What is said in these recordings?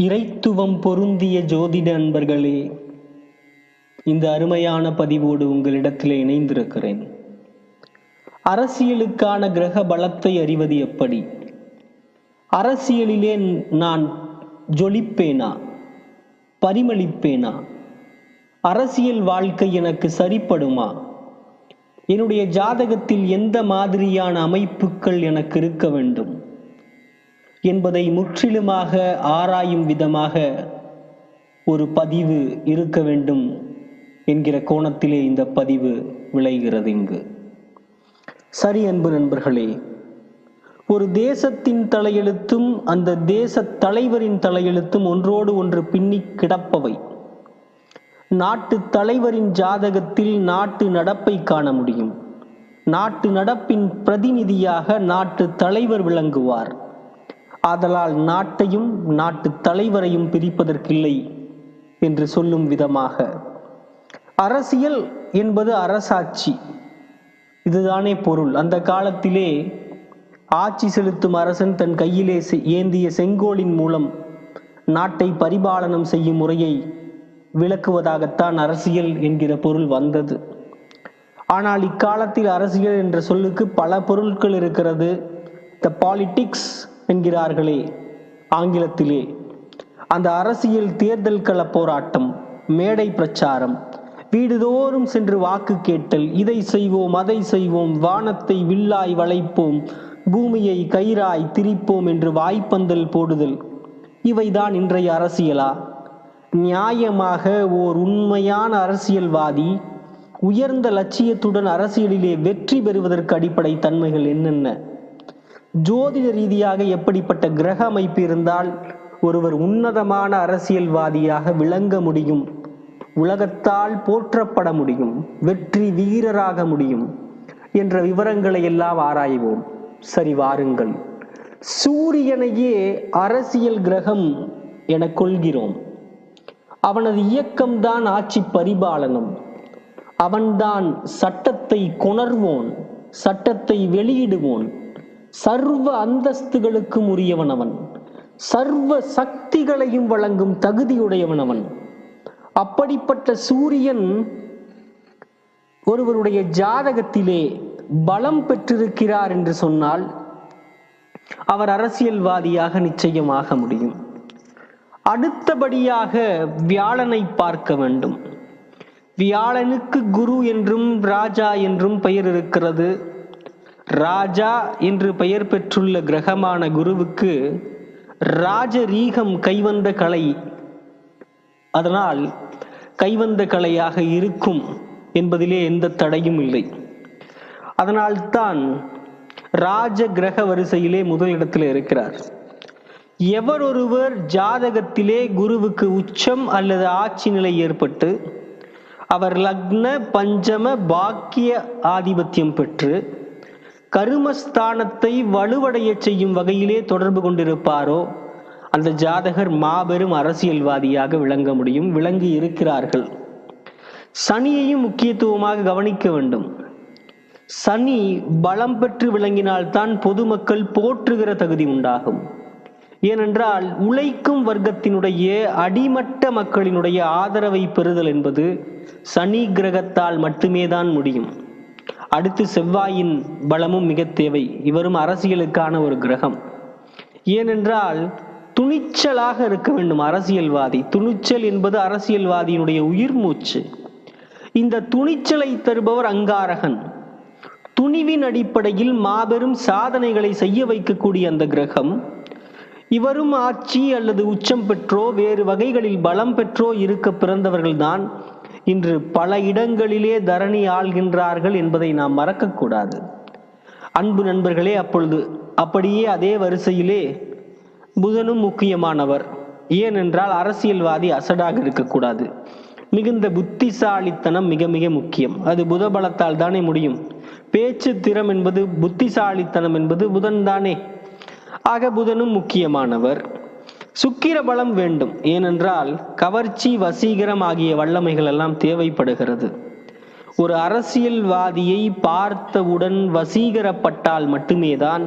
இறைத்துவம் பொருந்திய ஜோதிட அன்பர்களே இந்த அருமையான பதிவோடு உங்களிடத்தில் இணைந்திருக்கிறேன். அரசியலுக்கான கிரக பலத்தை அறிவது எப்படி? அரசியலிலே நான் ஜொலிப்பேனா? பரிமளிப்பேனா? அரசியல் வாழ்க்கை எனக்கு சரிப்படுமா? என்னுடைய ஜாதகத்தில் எந்த மாதிரியான அமைப்புகள் எனக்கு இருக்க வேண்டும்? என்பதை முற்றிலுமாக ஆராயும் விதமாக ஒரு பதிவு இருக்க வேண்டும் என்கிற கோணத்திலே இந்த பதிவு விளைகிறது இங்கு. சரி அன்பு நண்பர்களே ஒரு தேசத்தின் தலையெழுத்தும் அந்த தேச தலைவரின் தலையெழுத்தும் ஒன்றோடு ஒன்று பின்னி கிடப்பவை. நாட்டு தலைவரின் ஜாதகத்தில் நாட்டு நடப்பை காண முடியும். நாட்டு நடப்பின் பிரதிநிதியாக நாட்டு தலைவர் விளங்குவார். ஆதலால் நாட்டையும் நாட்டு தலைவரையும் பிரிப்பதற்கில்லை என்று சொல்லும் விதமாக. அரசியல் என்பது அரசாட்சி. இதுதானே பொருள். அந்த காலத்திலே ஆட்சி செலுத்தும் அரசன் தன் கையிலே செ- ஏந்திய செங்கோலின் மூலம் நாட்டை பரிபாலனம் செய்யும் முறையை விளக்குவதாகத்தான் அரசியல் என்கிற பொருள் வந்தது. ஆனால் இக்காலத்தில் அரசியல் என்ற சொல்லுக்கு பல பொருட்கள் இருக்கிறது. த பாலிட்டிக்ஸ் என்கிறார்களே ஆங்கிலத்திலே. அந்த அரசியல் தேர்தல் கள போராட்டம் மேடை பிரச்சாரம் வீடுதோறும் சென்று வாக்கு கேட்டல் இதை செய்வோம் அதை செய்வோம் வானத்தை வில்லாய் வளைப்போம் பூமியை கயிறாய் திரிப்போம் என்று வாய்ப்பந்தல் போடுதல். இவைதான் இன்றைய அரசியலா? நியாயமாக ஓர் உண்மையான அரசியல்வாதி உயர்ந்த லட்சியத்துடன் அரசியலிலே வெற்றி பெறுவதற்கு அடிப்படை தன்மைகள் என்னென்ன? ஜோதிட ரீதியாக எப்படிப்பட்ட கிரக அமைப்பு இருந்தால் ஒருவர் உன்னதமான அரசியல்வாதியாக விளங்க முடியும். உலகத்தால் போற்றப்பட முடியும். வெற்றி வீரராக முடியும் என்ற விவரங்களை எல்லாம் ஆராய்வோம். சரி வாருங்கள். சூரியனையே அரசியல் கிரகம் என கொள்கிறோம். அவனது இயக்கம்தான் ஆட்சி பரிபாலனம். அவன்தான் சட்டத்தை கொணர்வோன் சட்டத்தை வெளியிடுவோன். சர்வ அந்தஸ்துகளுக்கும் உரியவன் அவன். சர்வ சக்திகளையும் வழங்கும் தகுதியுடையவன் அவன். அப்படிப்பட்ட சூரியன் ஒருவருடைய ஜாதகத்திலே பலம் பெற்றிருக்கிறார் என்று சொன்னால் அவர் அரசியல்வாதியாக நிச்சயமாக முடியும். அடுத்தபடியாக வியாழனை பார்க்க வேண்டும். வியாழனுக்கு குரு என்றும் ராஜா என்றும் பெயர் இருக்கிறது. ராஜா என்று பெயர் பெற்றுள்ள கிரகமான குருவுக்கு ராஜரீகம் கைவந்த கலை. அதனால் கைவந்த கலையாக இருக்கும் என்பதிலே எந்த தடையும் இல்லை. அதனால்தான் ராஜ கிரக வரிசையிலே முதலிடத்தில் இருக்கிறார். எவர் ஒருவர் ஜாதகத்திலே குருவுக்கு உச்சம் அல்லது ஆட்சி நிலை ஏற்பட்டு அவர் லக்ன பஞ்சம பாக்கிய ஆதிபத்தியம் பெற்று கருமஸ்தானத்தை வலுவடைய செய்யும் வகையிலே தொடர்பு கொண்டிருப்பாரோ? அந்த ஜாதகர் மாபெரும் அரசியல்வாதியாக விளங்க முடியும். விளங்கி இருக்கிறார்கள். சனியையும் முக்கியத்துவமாக கவனிக்க வேண்டும். சனி பலம் பெற்று விளங்கினால்தான் பொதுமக்கள் போற்றுகிற தகுதி உண்டாகும். ஏனென்றால் உழைக்கும் வர்க்கத்தினுடைய அடிமட்ட மக்களினுடைய ஆதரவை பெறுதல் என்பது சனி கிரகத்தால் மட்டுமே தான் முடியும். அடுத்து செவ்வாயின் பலமும் மிக தேவை. இவரும் அரசியலுக்கான ஒரு கிரகம். ஏனென்றால் துணிச்சலாக இருக்க வேண்டும் அரசியல்வாதி. துணிச்சல் என்பது அரசியல்வாதியினுடைய உயிர் மூச்சு. இந்த துணிச்சலை தருபவர் அங்காரகன். துணிவின் அடிப்படையில் மாபெரும் சாதனைகளை செய்ய வைக்கக்கூடிய அந்த கிரகம். இவரும் ஆட்சி அல்லது உச்சம் பெற்றோ வேறு வகைகளில் பலம் பெற்றோ இருக்க பிறந்தவர்கள்தான். இன்று பல இடங்களிலே தரணி ஆள்கின்றார்கள் என்பதை நாம் மறக்கக்கூடாது. அன்பு நண்பர்களே அப்பொழுது அப்படியே அதே வரிசையிலே புதனும் முக்கியமானவர். ஏனென்றால் அரசியல்வாதி அசடாக இருக்கக்கூடாது. மிகுந்த புத்திசாலித்தனம் மிக மிக முக்கியம். அது புத பலத்தால் தானே முடியும். பேச்சு திறம் என்பது புத்திசாலித்தனம் என்பது புதன் தானே ஆக புதனும் முக்கியமானவர். சுக்கிர பலம் வேண்டும். ஏனென்றால் கவர்ச்சி வசீகரம் ஆகிய வல்லமைகள் எல்லாம் தேவைப்படுகிறது. ஒரு அரசியல்வாதியை பார்த்தவுடன் வசீகரப்பட்டால் மட்டுமே தான்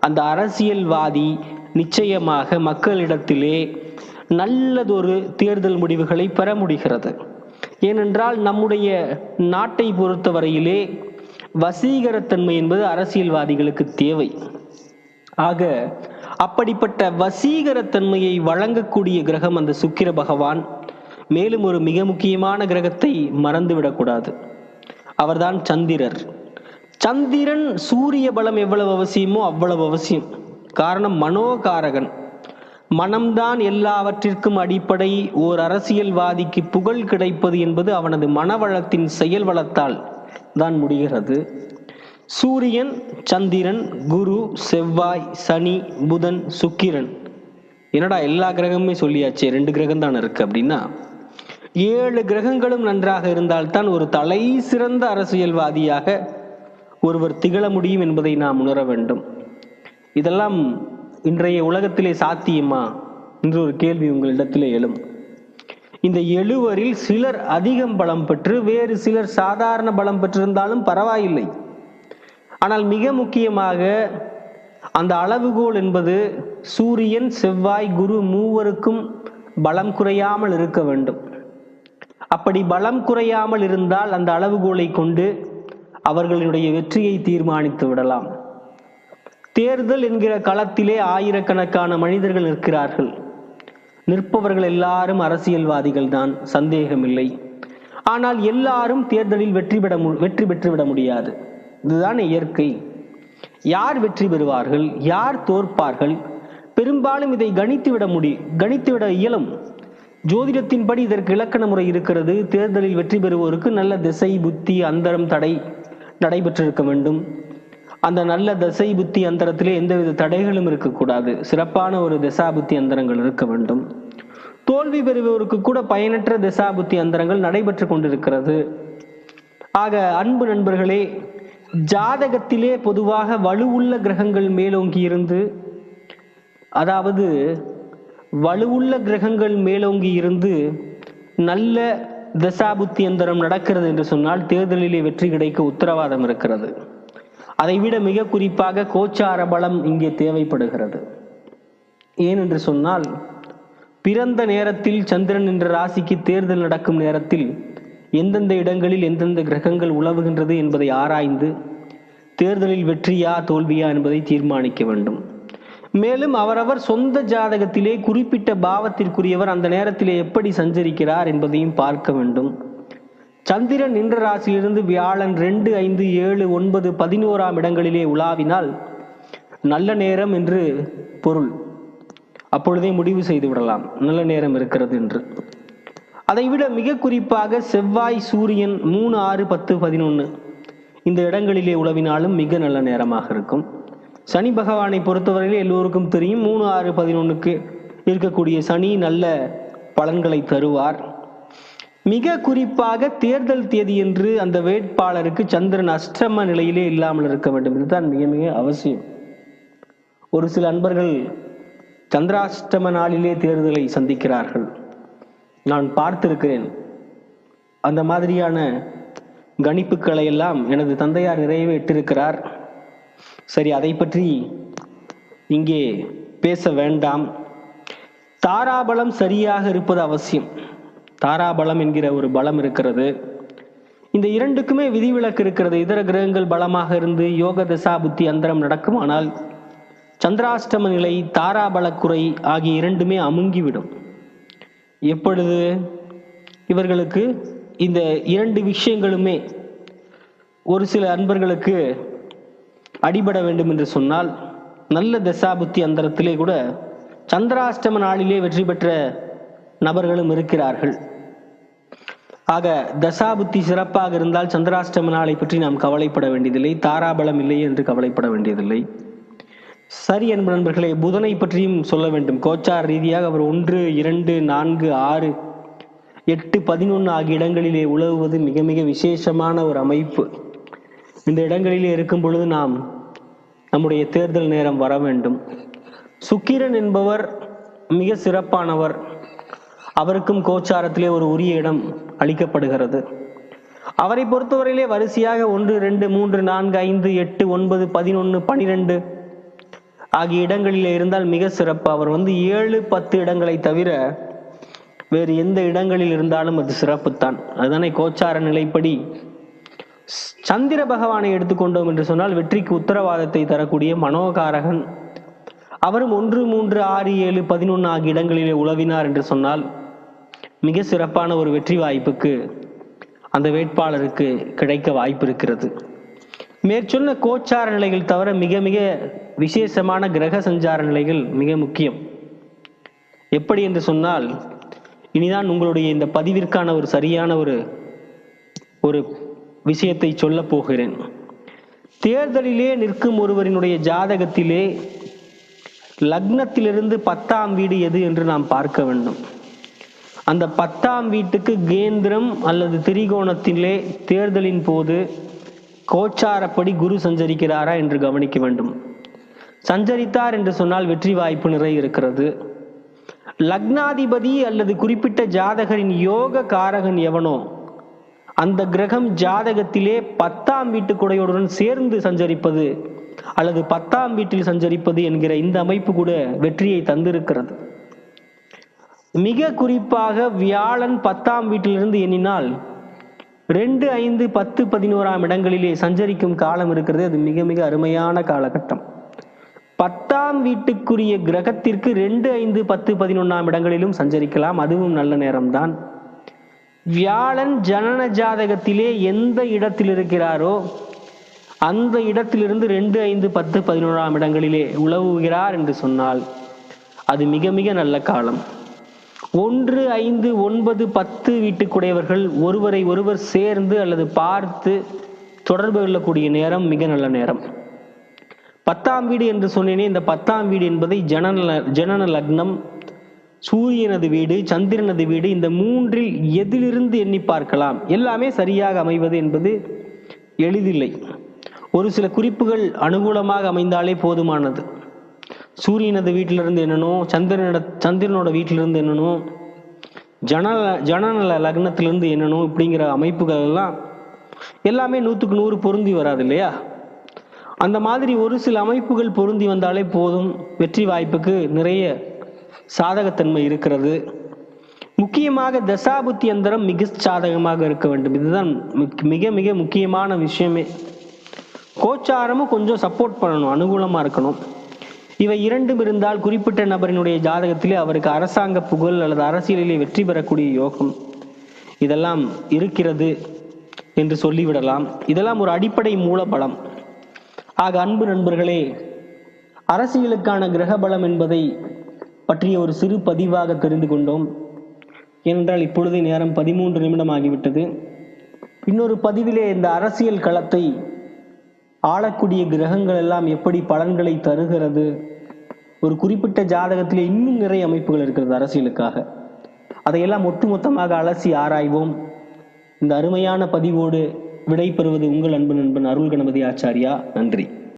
அந்த அரசியல்வாதி நிச்சயமாக மக்களிடத்திலே நல்லதொரு தேர்தல் முடிவுகளை பெற முடிகிறது. ஏனென்றால் நம்முடைய நாட்டை பொறுத்தவரையிலே வசீகரத்தன்மை என்பது அரசியல்வாதிகளுக்கு தேவை. ஆக அப்படிப்பட்ட வசீகரத்தன்மையை வழங்கக்கூடிய கிரகம் அந்த சுக்கிர பகவான். மேலும் ஒரு மிக முக்கியமான கிரகத்தை மறந்துவிடக்கூடாது. அவர்தான் சந்திரர். சந்திரன் சூரிய பலம் எவ்வளவு அவசியமோ அவ்வளவு அவசியம். காரணம் மனோகாரகன். மனம்தான் எல்லாவற்றிற்கும் அடிப்படை. ஓர் அரசியல்வாதிக்கு புகழ் கிடைப்பது என்பது அவனது மனவளத்தின் செயல் வளத்தால் தான் முடிகிறது. சூரியன் சந்திரன் குரு செவ்வாய் சனி புதன் சுக்கிரன். என்னடா எல்லா கிரகமுமே சொல்லியாச்சு ரெண்டு கிரகம் தான் இருக்கு அப்படின்னா? ஏழு கிரகங்களும் நன்றாக இருந்தால்தான் ஒரு தலை சிறந்த அரசியல்வாதியாக ஒருவர் திகழ முடியும் என்பதை நாம் உணர வேண்டும். இதெல்லாம் இன்றைய உலகத்திலே சாத்தியமா? என்று ஒரு கேள்வி உங்களிடத்திலே எழும். இந்த எழுவரில் சிலர் அதிகம் பலம் பெற்று வேறு சிலர் சாதாரண பலம் பெற்றிருந்தாலும் பரவாயில்லை. ஆனால் மிக முக்கியமாக அந்த அளவுகோல் என்பது சூரியன் செவ்வாய் குரு மூவருக்கும் பலம் குறையாமல் இருக்க வேண்டும். அப்படி பலம் குறையாமல் இருந்தால் அந்த அளவுகோலை கொண்டு அவர்களுடைய வெற்றியை தீர்மானித்து விடலாம். தேர்தல் என்கிற களத்திலே ஆயிரக்கணக்கான மனிதர்கள் நிற்கிறார்கள். நிற்பவர்கள் எல்லாரும் அரசியல்வாதிகள் தான் சந்தேகமில்லை. ஆனால் எல்லாரும் தேர்தலில் வெற்றி பெற வெற்றி பெற்றுவிட முடியாது. இதுதான் இயற்கை. யார் வெற்றி பெறுவார்கள்? யார் தோற்பார்கள்? பெரும்பாலும் இதை கணித்துவிட முடி கணித்துவிட இயலும். ஜோதிடத்தின்படி இதற்கு இலக்கண முறை இருக்கிறது. தேர்தலில் வெற்றி பெறுவோருக்கு நல்ல திசை புத்தி அந்தரம் தடை நடைபெற்றிருக்க வேண்டும். அந்த நல்ல திசை புத்தி அந்தரத்திலே எந்தவித தடைகளும் இருக்கக்கூடாது. சிறப்பான ஒரு திசா புத்தி அந்தரங்கள் இருக்க வேண்டும். தோல்வி பெறுபவருக்கு கூட பயனற்ற திசா புத்தி அந்தரங்கள் நடைபெற்று கொண்டிருக்கிறது. ஆக அன்பு நண்பர்களே ஜாதகத்திலே பொதுவாக வலுவுள்ள கிரகங்கள் மேலோங்கி இருந்து அதாவது வலுவுள்ள கிரகங்கள் மேலோங்கி இருந்து நல்ல தசாபுத்தி எந்திரம் நடக்கிறது என்று சொன்னால் தேர்தலிலே வெற்றி கிடைக்க உத்தரவாதம் இருக்கிறது. அதைவிட மிக குறிப்பாக கோச்சார பலம் இங்கே தேவைப்படுகிறது. ஏன் என்று சொன்னால் பிறந்த நேரத்தில் சந்திரன் என்ற ராசிக்கு தேர்தல் நடக்கும் நேரத்தில் எந்தெந்த இடங்களில் எந்தெந்த கிரகங்கள் உலவுகின்றது என்பதை ஆராய்ந்து தேர்தலில் வெற்றியா தோல்வியா என்பதை தீர்மானிக்க வேண்டும். மேலும் அவரவர் சொந்த ஜாதகத்திலே குறிப்பிட்ட பாவத்திற்குரியவர் அந்த நேரத்திலே எப்படி சஞ்சரிக்கிறார் என்பதையும் பார்க்க வேண்டும். சந்திரன் நின்ற ராசியிலிருந்து வியாழன் ரெண்டு ஐந்து ஏழு ஒன்பது பதினோராம் இடங்களிலே உலாவினால் நல்ல நேரம் என்று பொருள். அப்பொழுதே முடிவு செய்து விடலாம். நல்ல நேரம் இருக்கிறது என்று. அதைவிட மிக குறிப்பாக செவ்வாய் சூரியன் மூணு ஆறு பத்து பதினொன்று இந்த இடங்களிலே உழவினாலும் மிக நல்ல நேரமாக இருக்கும். சனி பகவானை பொறுத்தவரையில் எல்லோருக்கும் தெரியும். மூணு ஆறு பதினொன்றுக்கு இருக்கக்கூடிய சனி நல்ல பலன்களை தருவார். மிக குறிப்பாக தேர்தல் தேதி என்று அந்த வேட்பாளருக்கு சந்திரன் அஷ்டம நிலையிலே இல்லாமல் இருக்க வேண்டும். இதுதான் மிக மிக அவசியம். ஒரு சில அன்பர்கள் சந்திராஷ்டம நாளிலே தேர்தலை சந்திக்கிறார்கள். நான் பார்த்திருக்கிறேன். அந்த மாதிரியான கணிப்புகளை எல்லாம் எனது தந்தையார் நிறைவேற்றிருக்கிறார். சரி அதை பற்றி இங்கே பேச வேண்டாம். தாராபலம் சரியாக இருப்பது அவசியம். தாராபலம் என்கிற ஒரு பலம் இருக்கிறது. இந்த இரண்டுக்குமே விதிவிலக்கு இருக்கிறது. இதர கிரகங்கள் பலமாக இருந்து யோக தசா புத்தி அந்தரம் நடக்கும். ஆனால் சந்திராஷ்டம நிலை தாராபலக்குறை ஆகிய இரண்டுமே அமுங்கிவிடும். எப்பொழுது? இவர்களுக்கு இந்த இரண்டு விஷயங்களுமே ஒரு சில அன்பர்களுக்கு அடிபட வேண்டும் என்று சொன்னால் நல்ல தசாபுத்தி அந்தரத்திலே கூட சந்திராஷ்டம நாளிலே வெற்றி பெற்ற நபர்களும் இருக்கிறார்கள். ஆக தசாபுத்தி சிறப்பாக இருந்தால் சந்திராஷ்டம நாளை பற்றி நாம் கவலைப்பட வேண்டியதில்லை தாராபலம் இல்லை என்று கவலைப்பட வேண்டியதில்லை. சரி அன்பு நண்பர்களே புதனை பற்றியும் சொல்ல வேண்டும். கோச்சார் ரீதியாக அவர் ஒன்று இரண்டு நான்கு ஆறு எட்டு பதினொன்று ஆகிய இடங்களிலே உழவுவது மிக மிக விசேஷமான ஒரு அமைப்பு. இந்த இடங்களிலே இருக்கும் பொழுது நாம் நம்முடைய தேர்தல் நேரம் வர வேண்டும். சுக்கிரன் என்பவர் மிக சிறப்பானவர். அவருக்கும் கோச்சாரத்திலே ஒரு உரிய இடம் அளிக்கப்படுகிறது. அவரை பொறுத்தவரையிலே வரிசையாக ஒன்று ரெண்டு மூன்று நான்கு ஐந்து எட்டு ஒன்பது பதினொன்று பனிரெண்டு ஆகிய இடங்களில் இருந்தால் மிக சிறப்பு. அவர் வந்து ஏழு பத்து இடங்களை தவிர வேறு எந்த இடங்களில் இருந்தாலும் அது சிறப்புத்தான். அதுதானே கோச்சார நிலைப்படி. சந்திர பகவானை எடுத்துக்கொண்டோம் என்று சொன்னால் வெற்றிக்கு உத்தரவாதத்தை தரக்கூடிய மனோகாரகன். அவரும் ஒன்று மூன்று ஆறு ஏழு பதினொன்று ஆகிய இடங்களிலே உழவினார் என்று சொன்னால் மிக சிறப்பான ஒரு வெற்றி வாய்ப்புக்கு அந்த வேட்பாளருக்கு கிடைக்க வாய்ப்பு இருக்கிறது. மேற்சொன்ன கோச்சார நிலைகள் தவிர மிக மிக விசேஷமான கிரக சஞ்சார நிலைகள் மிக முக்கியம். எப்படி என்று சொன்னால் இனிதான் உங்களுடைய இந்த பதிவிற்கான ஒரு சரியான ஒரு ஒரு விஷயத்தை சொல்லப் போகிறேன். தேர்தலிலே நிற்கும் ஒருவரினுடைய ஜாதகத்திலே லக்னத்திலிருந்து பத்தாம் வீடு எது என்று நாம் பார்க்க வேண்டும். அந்த பத்தாம் வீட்டுக்கு கேந்திரம் அல்லது திரிகோணத்திலே தேர்தலின் போது கோச்சாரப்படி குரு சஞ்சரிக்கிறாரா என்று கவனிக்க வேண்டும். சஞ்சரித்தார் என்று சொன்னால் வெற்றி வாய்ப்பு நிறைய இருக்கிறது. லக்னாதிபதி அல்லது குறிப்பிட்ட ஜாதகரின் யோக காரகன் எவனோ அந்த கிரகம் ஜாதகத்திலே பத்தாம் வீட்டு குடையுடன் சேர்ந்து சஞ்சரிப்பது அல்லது பத்தாம் வீட்டில் சஞ்சரிப்பது என்கிற இந்த அமைப்பு கூட வெற்றியை தந்திருக்கிறது. மிக குறிப்பாக வியாழன் பத்தாம் வீட்டிலிருந்து எண்ணினால் ரெண்டு ஐந்து பத்து பதினோராம் இடங்களிலே சஞ்சரிக்கும் காலம் இருக்கிறது. அது மிக மிக அருமையான காலகட்டம். பத்தாம் வீட்டுக்குரிய கிரகத்திற்கு ரெண்டு ஐந்து பத்து பதினொன்றாம் இடங்களிலும் சஞ்சரிக்கலாம். அதுவும் நல்ல நேரம்தான். வியாழன் ஜனன ஜாதகத்திலே எந்த இடத்தில் இருக்கிறாரோ அந்த இடத்திலிருந்து ரெண்டு ஐந்து பத்து பதினோராம் இடங்களிலே உழவுகிறார் என்று சொன்னால் அது மிக மிக நல்ல காலம். ஒன்று ஐந்து ஒன்பது பத்து வீட்டுக்குடையவர்கள் ஒருவரை ஒருவர் சேர்ந்து அல்லது பார்த்து தொடர்பு கொள்ளக்கூடிய நேரம் மிக நல்ல நேரம். பத்தாம் வீடு என்று சொன்னேனே இந்த பத்தாம் வீடு என்பதை ஜனன ஜனன லக்னம் சூரியனது வீடு சந்திரனது வீடு இந்த மூன்றில் எதிலிருந்து எண்ணி பார்க்கலாம். எல்லாமே சரியாக அமைவது என்பது எளிதில்லை. ஒரு சில குறிப்புகள் அனுகூலமாக அமைந்தாலே போதுமானது. சூரியனது வீட்டிலிருந்து என்னனும் சந்திரனோட சந்திரனோட வீட்டிலிருந்து என்னனும் ஜன ஜனநல லக்னத்திலிருந்து என்னனும் இப்படிங்கிற அமைப்புகள் எல்லாம் எல்லாமே நூற்றுக்கு நூறு பொருந்தி வராது இல்லையா? அந்த மாதிரி ஒரு சில அமைப்புகள் பொருந்தி வந்தாலே போதும். வெற்றி வாய்ப்புக்கு நிறைய சாதகத்தன்மை இருக்கிறது. முக்கியமாக தசாபுத்தி அந்தரம் மிக சாதகமாக இருக்க வேண்டும். இதுதான் மிக மிக முக்கியமான விஷயமே. கோச்சாரமும் கொஞ்சம் சப்போர்ட் பண்ணணும். அனுகூலமாக இருக்கணும். இவை இரண்டும் இருந்தால் குறிப்பிட்ட நபரினுடைய ஜாதகத்திலே அவருக்கு அரசாங்க புகழ் அல்லது அரசியலிலே வெற்றி பெறக்கூடிய யோகம் இதெல்லாம் இருக்கிறது என்று சொல்லிவிடலாம். இதெல்லாம் ஒரு அடிப்படை மூலபலம். ஆக அன்பு நண்பர்களே அரசியலுக்கான கிரக பலம் என்பதை பற்றிய ஒரு சிறு பதிவாக தெரிந்து கொண்டோம். ஏனென்றால் இப்பொழுது நேரம் பதிமூன்று நிமிடம் ஆகிவிட்டது. இன்னொரு பதிவிலே இந்த அரசியல் களத்தை ஆளக்கூடிய கிரகங்கள் எல்லாம் எப்படி பலன்களை தருகிறது ஒரு குறிப்பிட்ட ஜாதகத்திலே இன்னும் நிறைய அமைப்புகள் இருக்கிறது அரசியலுக்காக. அதையெல்லாம் ஒட்டுமொத்தமாக அலசி ஆராய்வோம். இந்த அருமையான பதிவோடு விடை பெறுவது உங்கள் அன்பு நண்பன் அருள் கணபதி ஆச்சாரியா. நன்றி.